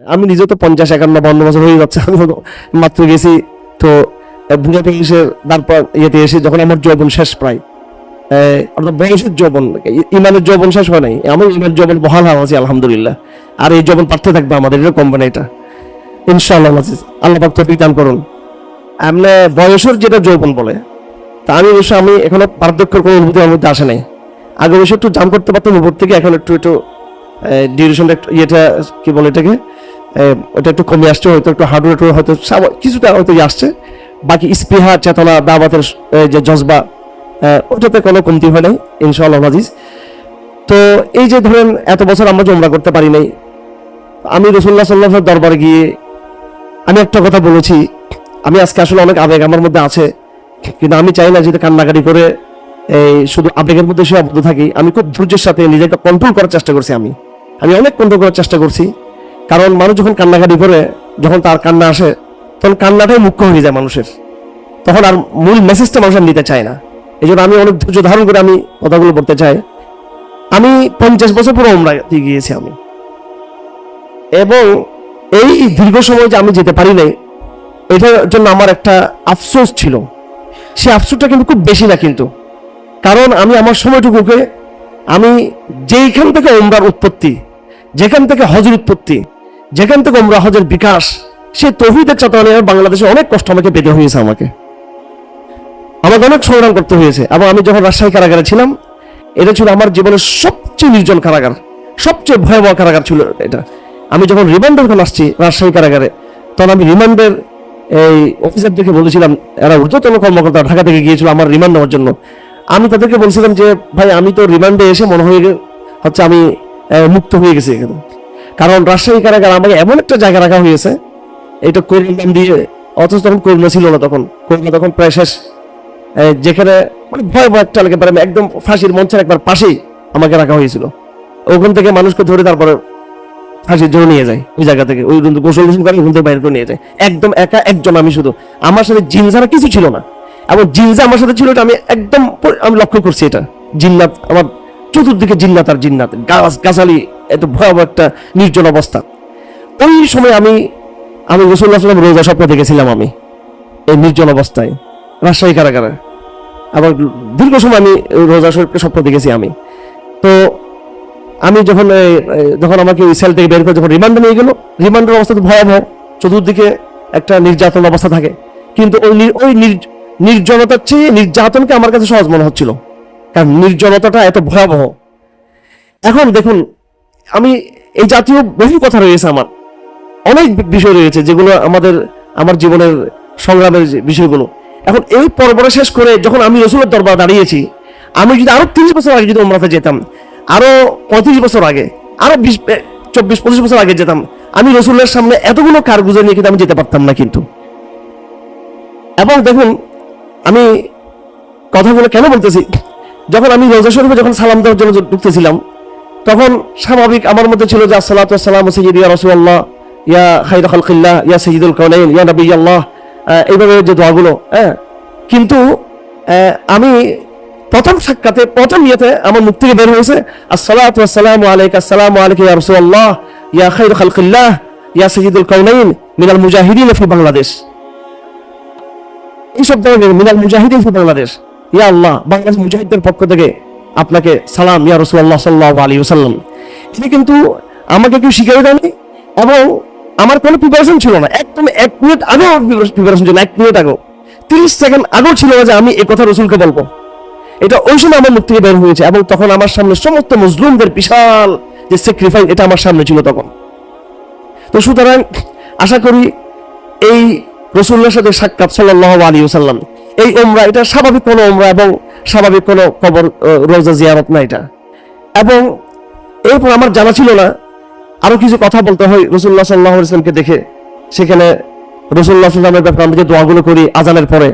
আমি নিজে তো পঞ্চাশ একান্ন বান্ন বছর হয়ে যাচ্ছে, আমি মাত্র গেছি তো বুড়াতে এসে তারপর ইয়েতে এসে যখন আমার যৌবন শেষ প্রায় বয়সের যৌবন, ইমানের যৌবন শেষ হয় নাই আমার ইমানের যৌবন বহাল হওয়া আলহামদুলিল্লাহ। আর এই যৌবন থাকবে আমাদের কোম্পানি এটা। ইনশাআল্লাহ আজিজ। আল্লাহ পাক তৌফিক দান করুন। এমনি বয়সের যেটা যৌবন বলে, তা আমি অবশ্য, আমি এখনও পার্থক্যের কোনো অনুভূতি আমার মধ্যে আসে নাই। আগে একটু জাম করতে পারতাম, উপর থেকে এখন একটু একটু ডিউরেশনটা ইয়েটা, কি বলে এটাকে? ওটা একটু কমে আসছে, হয়তো একটু হার্ডওয়ার একটু হয়তো কিছুটা হয়তো আসছে। বাকি স্পৃহা চেতনা দাবাতের যে জজবা ওটাতে কোনো কমতি হয় নাই, ইনশাআল্লাহ আজিজ। তো এই যে ধরেন, এত বছর আমরা জমরা করতে পারি নাই, আমি রসুল্লাহ সাল্লাহের দরবারে গিয়ে আমি একটা কথা বলেছি, আমি আজকে আসলে অনেক আবেগ আমার মধ্যে আছে, কিন্তু আমি চাই না যদি কান্নাকাটি করে এই শুধু আবেগের মধ্যে সে আবদ্ধ থাকি, আমি খুব ধৈর্যের সাথে নিজেকে কন্ট্রোল করার চেষ্টা করছি আমি। আমি অনেক কন্ট্রোল করার চেষ্টা করছি কারণ মানুষ যখন কান্নাকাটি করে, যখন তার কান্না আসে, তখন কান্নাটাই মুখ্য হয়ে যায় মানুষের। তখন আর মূল মেসেজটা মানুষ নিতে চায় না। এই জন্য আমি অনেক ধৈর্য ধারণ করে আমি কথাগুলো বলতে চাই। আমি পঞ্চাশ বছর পুরো ওমরা গিয়েছি আমি। এবং এই দীর্ঘ সময় যে আমি যেতে পারি নাই, এটার জন্য আমার একটা আফসোস ছিল। সে আফসোসটা কিন্তু খুব বেশি না কিন্তু। কারণ আমি আমার সময়টুকুকে আমি যেইখান থেকে ওমরার উৎপত্তি, যেখান থেকে হজের উৎপত্তি যেখান থেকে ওমরা হজের বিকাশ সে তহিদের চাতানে বাংলাদেশে অনেক কষ্ট আমাকে পেতে হয়েছে আমাকে। আমাকে অনেক সংগ্রাম করতে হয়েছে। এবং আমি যখন রাজশাহী কারাগারে ছিলাম, এটা ছিল আমার জীবনের সবচেয়ে নির্জন কারাগার, সবচেয়ে ভয়াবহ কারাগার ছিল এটা। আমি যখন রিমান্ডের যখন আসছি রাজশাহী কারাগারে, তখন আমি রিমান্ডের এই অফিসারদেরকে বলেছিলাম, এরা ঊর্ধ্বতন কর্মকর্তা ঢাকা থেকে গিয়েছিল আমার রিমান্ড নেওয়ার জন্য। আমি তাদেরকে বলছিলাম যে, ভাই, আমি তো রিমান্ডে এসে মনে হয়ে হচ্ছে আমি মুক্ত হয়ে গেছি এখানে। কারণ রাজশাহী কারাগার আমাকে এমন একটা জায়গা রাখা হয়েছে এটা করুণা নাম দিয়ে অথচ তখন করুণা ছিল না তখন। করুণা তখন প্রায় শেষ। যেখানে মানে ভয় ভয় একটা একেবারে একদম ফাঁসির মঞ্চের একবার পাশেই আমাকে রাখা হয়েছিল। ওখান থেকে মানুষকে ধরে তারপরে ফাঁসির জন্য নিয়ে যায়, ওই জায়গা থেকে। ওই রুম- গোসল গোসল করে ওখান থেকে বাইরে করে নিয়ে যায়। একদম একা একজন আমি শুধু। আমার সাথে জিন ছাড়া কিছু ছিল না। এবং জিন যে আমার সাথে ছিল এটা আমি একদম আমি লক্ষ্য করছি এটা। জিন্নাত, আমার চতুর্দিকে জিন্নাত আর জিন্নাত। গাছ, গাছালি এত ভয়াবহ একটা নির্জন অবস্থা। ওই সময় আমি আমি রসুল্লাহ সাল্লাম রোজা স্বপ্ন দেখেছিলাম আমি, এই নির্জন অবস্থায়, রাজশাহী কারাগারে। আবার দীর্ঘ সময় আমি রোজা শরীফকে স্বপ্ন দেখেছি আমি। তো আমি যখন যখন আমাকে ওই সেল থেকে বের করে যখন রিমান্ডে নিয়ে গেল রিমান্ডের অবস্থা তো ভয়াবহ, চতুর্দিকে একটা নির্যাতন অবস্থা থাকে। কিন্তু ওই ওই নির- নির্জনতার চেয়ে নির্যাতনকে আমার কাছে সহজ মনে হচ্ছিল। কারণ নির্জনতাটা এত ভয়াবহ। এখন দেখুন আমি এই জাতীয় বহু কথা রয়েছে আমার। অনেক বিষয় রয়েছে যেগুলো আমাদের, আমার জীবনের সংগ্রামের বিষয়গুলো। এখন এই পর্বটা শেষ করে যখন আমি রসুলের দরবার দাঁড়িয়েছি, আমি যদি আরও তিরিশ বছর আগে যদি ওমরাতে যেতাম, আরও পঁয়ত্রিশ বছর আগে, আরও বিশ চব্বিশ, পঁচিশ বছর আগে যেতাম, আমি রসুলের সামনে এতগুলো কারগুজর নিয়ে কিন্তু আমি যেতে পারতাম না কিন্তু। এবং দেখুন, আমি কথাগুলো কেন বলতেছি? যখন আমি রোজা শরীফে যখন সালাম দেওয়ার জন্য ঢুকতেছিলাম তখন স্বাভাবিক আমার মধ্যে ছিল যে আসসালাতু আসসালামু সাইয়্যিদি ইয়া রাসূলুল্লাহ, ইয়া খাইরা খালকিল্লাহ, ইয়া সাইয়্যিদুল কাউনাইন ইয়া নবী আল্লাহ এইভাবে যে দোয়াগুলো হ্যাঁ। কিন্তু আমি প্রথম সাক্ষাতে, প্রথম ইয়েতে আমার মুখ থেকে বের হয়েছে, আসসালাতু আসসালামু আলাইকা আসসালামু আলাইকা ইয়া রাসূলুল্লাহ, ইয়া খাইরা খালকিল্লাহ, ইয়া সাইয়্যিদুল কাউনাইন মিনাল মুজাহিদিন ফি বাংলাদেশ। এইসব ধরনের মিনাল মুজাহিদিন ফি বাংলাদেশ। ইয়া আল্লাহ, বাংলাদেশ মুজাহিদদের পক্ষ থেকে আপনাকে সালাম, ইয়া রসুল্লাহ সাল্লাহ আলী ওসাল্লাম তিনি কিন্তু আমাকে কেউ শিখিয়ে দেয়নি এবং আমার কোনো প্রিপারেশন ছিল না। একদম এক মিনিট আগেও প্রিপারেশন ছিল এক মিনিট আগেও। তিরিশ সেকেন্ড আগেও ছিল না যে আমি এই কথা রসুলকে বলব। এটা ওই সময় আমার মুখ থেকে বের হয়েছে এবং তখন আমার সামনে সমস্ত মুসলিমদের বিশাল যে স্যাক্রিফাইস এটা আমার সামনে ছিল তখন। তো সুতরাং আশা করি এই রসুল্লার সাথে সাক্ষাৎ সাল্লাহ আলী সাল্লাম এই ওমরা এটা স্বাভাবিক কোনো ওমরা এবং স্বাভাবিক কোনো কবর রোজা জিয়ারত না এটা। এবং এরপর আমার জানা ছিল না আরও কিছু কথা বলতে হয় রসুল্লাহ সাল্লাহ ইসলামকে দেখে। সেখানে রসুল্লাহ সাল্লামের ব্যাপারে আমরা যে দোয়াগুলো করি আজানের পরে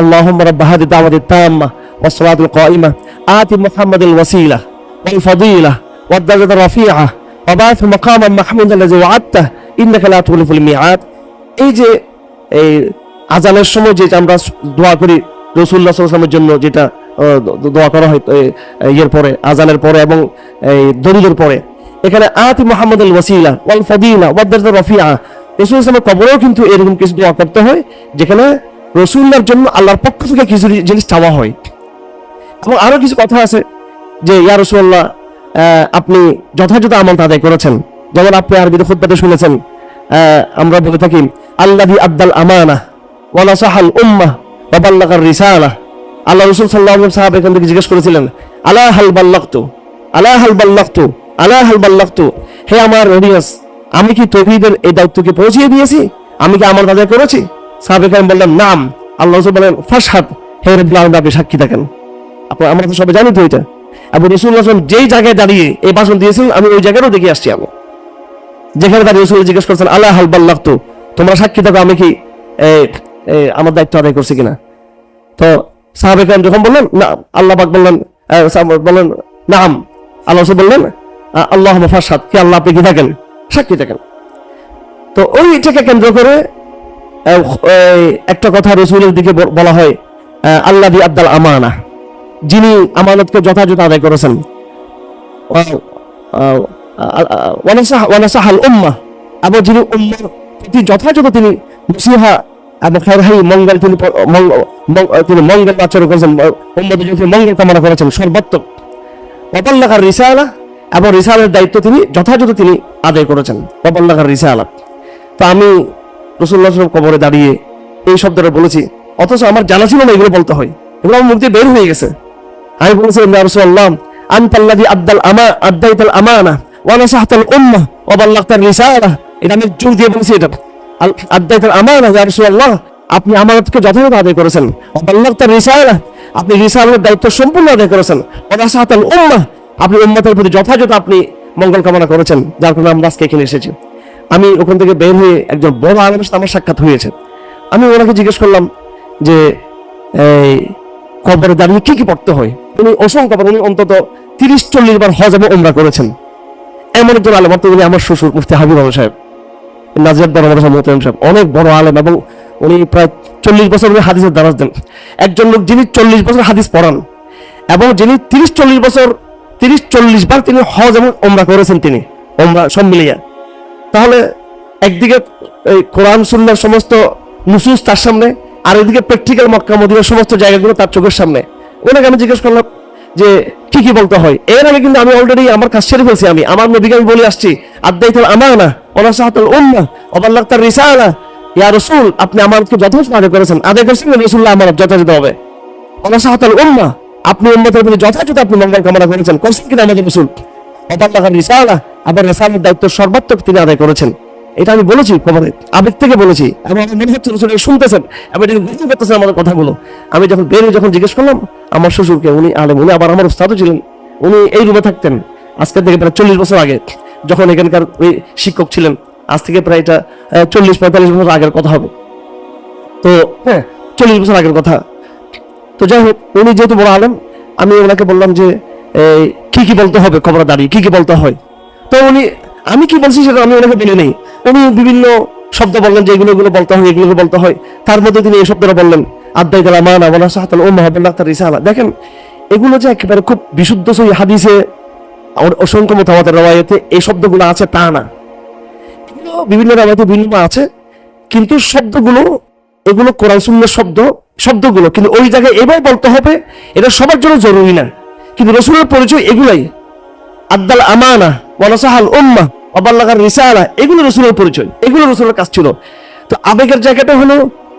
আল্লাহ রব্বাহাদি দামাদি তাম্মা ওসলাদুল কাইমা আতি মোহাম্মদ ওয়াসিলা, ওয়াল ফদিলা ওয়াদ্দাজাদ রফিয়া ওবায়ফ মকাম মাহমুদ আল্লাহ ওয়াত্তা ইন্দাকালা তুলিফুল মিয়াদ এই যে, এই আজানের সময় যে আমরা দোয়া করি রসুল্লাহ সাল্লামের জন্য যেটা দোয়া করা হয় ইয়ের পরে আজানের পরে এবং, এই, দলিলের পরে। এখানে আতি মোহাম্মদ আল ওয়াসিলা ওয়াল ফদিলা ওয়াদ্দার রফিয়া রসুল ইসলামের কবরেও কিন্তু এরকম কিছু দোয়া করতে হয়, যেখানে রসুল্লার জন্য আল্লাহর পক্ষ থেকে কিছু জিনিস চাওয়া হয়। এবং আরও কিছু কথা আছে, যে, ইয়া রসুল্লাহ আপনি যথাযথ আমল আদায় করেছেন। যেমন আপনি আর আরবিতে খুদ্বাতে শুনেছেন আমরা বলে থাকি আল্লাহি আব্দাল আমানা ওয়ালা সাহাল উম্মাহ। বাল্লাগার রিসালা আল্লাহ রসুল সাল্লাহ সাহাব এখান থেকে জিজ্ঞেস করেছিলেন, আলা হাল বাল্লাক্তু আলা হাল বাল্লাক্তু আলা হাল বাল্লাক্তু হে আমার রবিয়াস আমি কি তৌহিদের এই দায়িত্বকে পৌঁছিয়ে দিয়েছি? আমি কি আমার দাদা করেছি? সাহাব এখানে বললেন, নাম। আল্লাহ রসুল বলেন ফাসাদ হে রব্বুল আলামিন, আপনি সাক্ষী থাকেন। আপনার আমরা তো সবাই জানি তো এটা। এবং রসুল আসলাম যেই জায়গায় দাঁড়িয়ে এই ভাষণ দিয়েছিলেন, আমি ওই জায়গাটাও দেখে আসছি আমি। যেখানে দাঁড়িয়ে রসুল জিজ্ঞেস করছেন আল্লাহ হাল বাল্লাক্তু তোমরা সাক্ষী থাকো, আমি কি আমার দায়িত্ব আদায় করছি কিনা? তো সাহাবে খান যখন বললেন, না, আল্লাহ পাক বললেন বললেন, নাম। আল্লাহ বললেন আল্লাহ ফাসাদ কি আল্লাহ, আপনি কি থাকেন? সাক্ষী থাকেন। তো ওইটাকে কেন্দ্র করে একটা কথা রসুলের দিকে বলা হয় আল্লাহ দি আব্দাল আমানা। যিনি আমানতকে যথাযথ আদায় করেছেন। ওয়ানাসাহাল উম্মাহ এবং যিনি উম্মার প্রতি যথাযথ তিনি নসিহা এবং খাইরহাই মঙ্গল তিনি তিনি মঙ্গল আচরণ করেছেন উম্মদের জন্য মঙ্গল কামনা করেছেন সর্বাত্মক ওয়াবাল্লাগার রিসালা এবং রিসালের দায়িত্ব তিনি যথাযথ তিনি আদায় করেছেন ওয়াবাল্লাগার রিসালা। তো আমি রসুল্লাহ সাল্লাম কবরে দাঁড়িয়ে এই শব্দটা বলেছি, অথচ আমার জানা ছিল না এগুলো বলতে হয়। এগুলো আমার দিয়ে বের হয়ে গেছে। আমি বলেছিলাম, ইয়া রাসূলুল্লাহ, আনতাল্লাযী আদ্দাল আমা, আদ্দাইতাল আমানা, ওয়া নাসাহতাল উম্মাহ ওয়া বাল্লাগতার রিসালা। এটা আমি জোর দিয়ে বলেছি এটা। আমানা ইয়া রাসূলুল্লাহ, আপনি আমানতকে যথাযথ আদায় করেছেন। ওয়া বাল্লাগতার রিসালা আপনি রিসালার দায়িত্ব সম্পূর্ণ আদায় করেছেন। ওয়া নাসাহতাল উম্মাহ, আপনি উম্মতের প্রতি যথাযথ আপনি মঙ্গল কামনা করেছেন, যার কারণে আমরা আজকে এখানে এসেছি। আমি ওখান থেকে বের হয়ে একজন বড় আলেমের সাথে আমার সাক্ষাৎ হয়েছে। আমি ওনাকে জিজ্ঞেস করলাম যে, এই, কবরে দাঁড়িয়ে কী কী পড়তে হয়? উনি অসংখ্য উনি অন্তত তিরিশ চল্লিশ বার হজ এবং উমরা করেছেন। এমন একজন আলেম, অর্থাৎ উনি আমার শ্বশুর, মুফতি হাবিব আহমদ মোহতাম সাহেব, অনেক বড় আলেম এবং উনি প্রায় চল্লিশ বছর উনি হাদিসের দ্বারা দেন। একজন লোক যিনি চল্লিশ বছর হাদিস পড়ান এবং যিনি তিরিশ চল্লিশ বছর, তিরিশ চল্লিশ বার তিনি হজ এবং ওমরা করেছেন তিনি ওমরা সব মিলিয়ে। তাহলে একদিকে এই কোরআন, সুন্নার সমস্ত নুসুস তার সামনে, আর এদিকে প্র্যাকটিক্যাল মক্কা মদিনার সমস্ত জায়গাগুলো তার চোখের সামনে। ওনাকে আমি জিজ্ঞেস করলাম যে কি কি বলতে হয়। এর আগে কিন্তু আমি অলরেডি আমার কাজ ছেড়ে ফেলছি আমি। আমার নবীকে আমি বলে আসছি আদাইতুল আমানা ওলা সাহাতুল উম্মাহ ওবাল্লাগ তার রিসালা। ইয়া রসুল, আপনি আমাকে যথেষ্ট আদায় করেছেন। আদায় করেছেন রসুল্লাহ আমার যথাযথ হবে। ওলা সাহাতুল উম্মাহ আপনি উম্মতের প্রতি যথাযথ আপনি মঙ্গল কামনা করেছেন। করছেন কিনা আমাদের রাসূল? ওবাল্লাগার রিসালা, আবার রিসালার দায়িত্ব সর্বাত্মক তিনি আদায় করেছেন। এটা আমি বলেছি খবরে, আবেগ থেকে বলেছি। এবং আমার মনে হচ্ছে রসুল শুনতেছেন, এবং এটা গ্রহণ করতেছেন আমাদের কথাগুলো। আমি যখন বেরিয়ে যখন জিজ্ঞেস করলাম, আমার শ্বশুরকে, উনি আলেম, উনি আবার আমার উস্তাদও ছিলেন, উনি এই রুমে থাকতেন। আজকের থেকে প্রায় চল্লিশ বছর আগে, যখন এখানকার ওই শিক্ষক ছিলেন, আজ থেকে প্রায় এটা চল্লিশ, পঁয়তাল্লিশ বছর আগের কথা হবে। তো হ্যাঁ চল্লিশ বছর আগের কথা। তো যাই হোক, উনি যেহেতু বড় আলেম, আমি ওনাকে বললাম যে কি কি বলতে হবে খবর দাঁড়িয়ে কি কি বলতে হয়? তো উনি, আমি কি বলছি সেটা আমি ওনাকে বলে নেই। উনি বিভিন্ন শব্দ বললেন যে এগুলো এগুলো বলতে হয়, এগুলো বলতে হয়। তার মধ্যে তিনি এই শব্দটা বললেন আদাই তালা মানা ওলা সাহাতাল ও মাহাবুল্লাহ তার রিসালা। দেখেন, এগুলো যে একেবারে খুব বিশুদ্ধ সই হাদিসে অসংখ্য মতামতের রবায়তে এই শব্দগুলো আছে তা না। বিভিন্ন রবায়তে বিভিন্ন আছে, কিন্তু শব্দগুলো, এগুলো কোরআন সুন্নের শব্দ, শব্দগুলো, কিন্তু ওই জায়গায় এবার বলতে হবে, এটা সবার জন্য জরুরি না। কিন্তু রসুলের পরিচয় এগুলাই আদ্দাল আমানা ওয়ানাসাহাল উম্মা। অবাল্লাগার রিসালা, এগুলো রসুলের পরিচয়, এগুলো রসুলের কাজ ছিল। তো আবেগের জায়গাটা হলো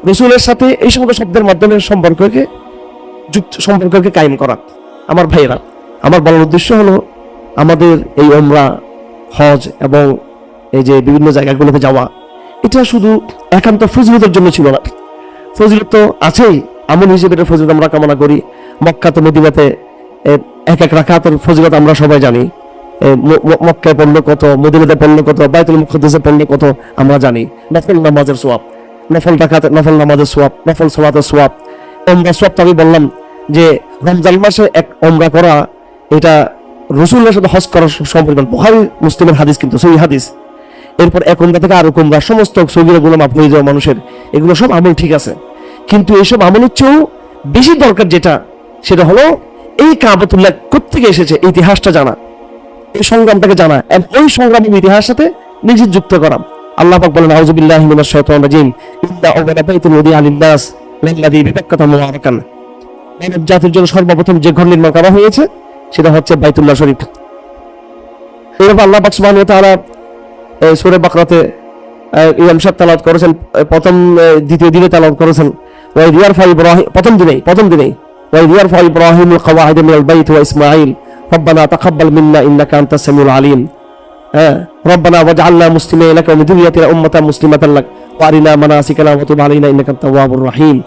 রসুলের সাথে এই সমস্ত শব্দের মাধ্যমে সম্পর্ককে যুক্ত, সম্পর্ককে কায়েম করা। আমার ভাইয়েরা, আমার বলার উদ্দেশ্য হলো আমাদের এই ওমরা হজ এবং এই যে বিভিন্ন জায়গাগুলোতে যাওয়া, এটা শুধু একান্ত ফজিলতের জন্য ছিল না। ফজিলত তো আছেই, আমল হিসেবে এটা ফজিলত আমরা কামনা করি। মক্কাতে, মদিনাতে এক এক রাখাতের ফজিলত আমরা সবাই জানি। মক্কায় পড়ল কত, মদিনাতে পড়ল কত, বাইতুল মুকদ্দাসে পড়ল কত, আমরা জানি। নফল নামাজের সোয়াব নফল রাখাতে নফল নামাজের সোয়াব নফল সোয়াতের সোয়াব ওমরা সোয়াব আমি বললাম যে, রমজান মাসে এক ওমরা করা, এটা রসুলের সাথে হজ করার সম্পর্ক বুখারী, মুসলিমের হাদিস কিন্তু সেই হাদিস। এরপর এক উমরা থেকে আরও কুমরা সমস্ত সগিরা গুলো মাপ হয়ে যাওয়া মানুষের, এগুলো সব আমল ঠিক আছে। কিন্তু এইসব আমলের চেয়েও বেশি দরকার যেটা, সেটা হলো এই কাবাতুল্লাহ কোথেকে এসেছে, ইতিহাসটা জানা। এই সংগ্রামটাকে জানা এবং ওই সংগ্রামের ইতিহাস সাথে নিজে যুক্ত করা। আল্লাহ পাক বলেন, আউযুবিল্লাহি বিল্লাহি মিনাশ শাইতানির রাজিম। ইন্না আওয়ালা বাইতুল ওয়াদি আলিন নাস লিল্লাযী বিবাক্কাতা মুবারাকান। মানব জাতির জন্য সর্বপ্রথম যে ঘর নির্মাণ করা হয়েছে, সেটা হচ্ছে বাইতুল্লাহ শরীফ। এরপর আল্লাহ পাক সুবহানাহু ওয়া তাআলা সূরা বাকরাতে ইমাম সাহেব তালাওয়াত করেছেন প্রথম দ্বিতীয় দিনে তালাওয়াত করেছেন। ওয়াই রিয়ার ফা ইব্রাহিম প্রথম দিনে প্রথম দিনে ওয়াই রিয়ার ফা ইব্রাহিম কাওয়াহিদ মিনাল বাইত ওয়া ইসমাঈল। ربنا تقبل منا إنك أنت السميع العليم. হ্যাঁ ربنا واجعلنا مسلمين لك ومن ذريتنا أمة مسلمة لك. وأرنا مناسكنا وتب علينا أنت التواب الرحيم.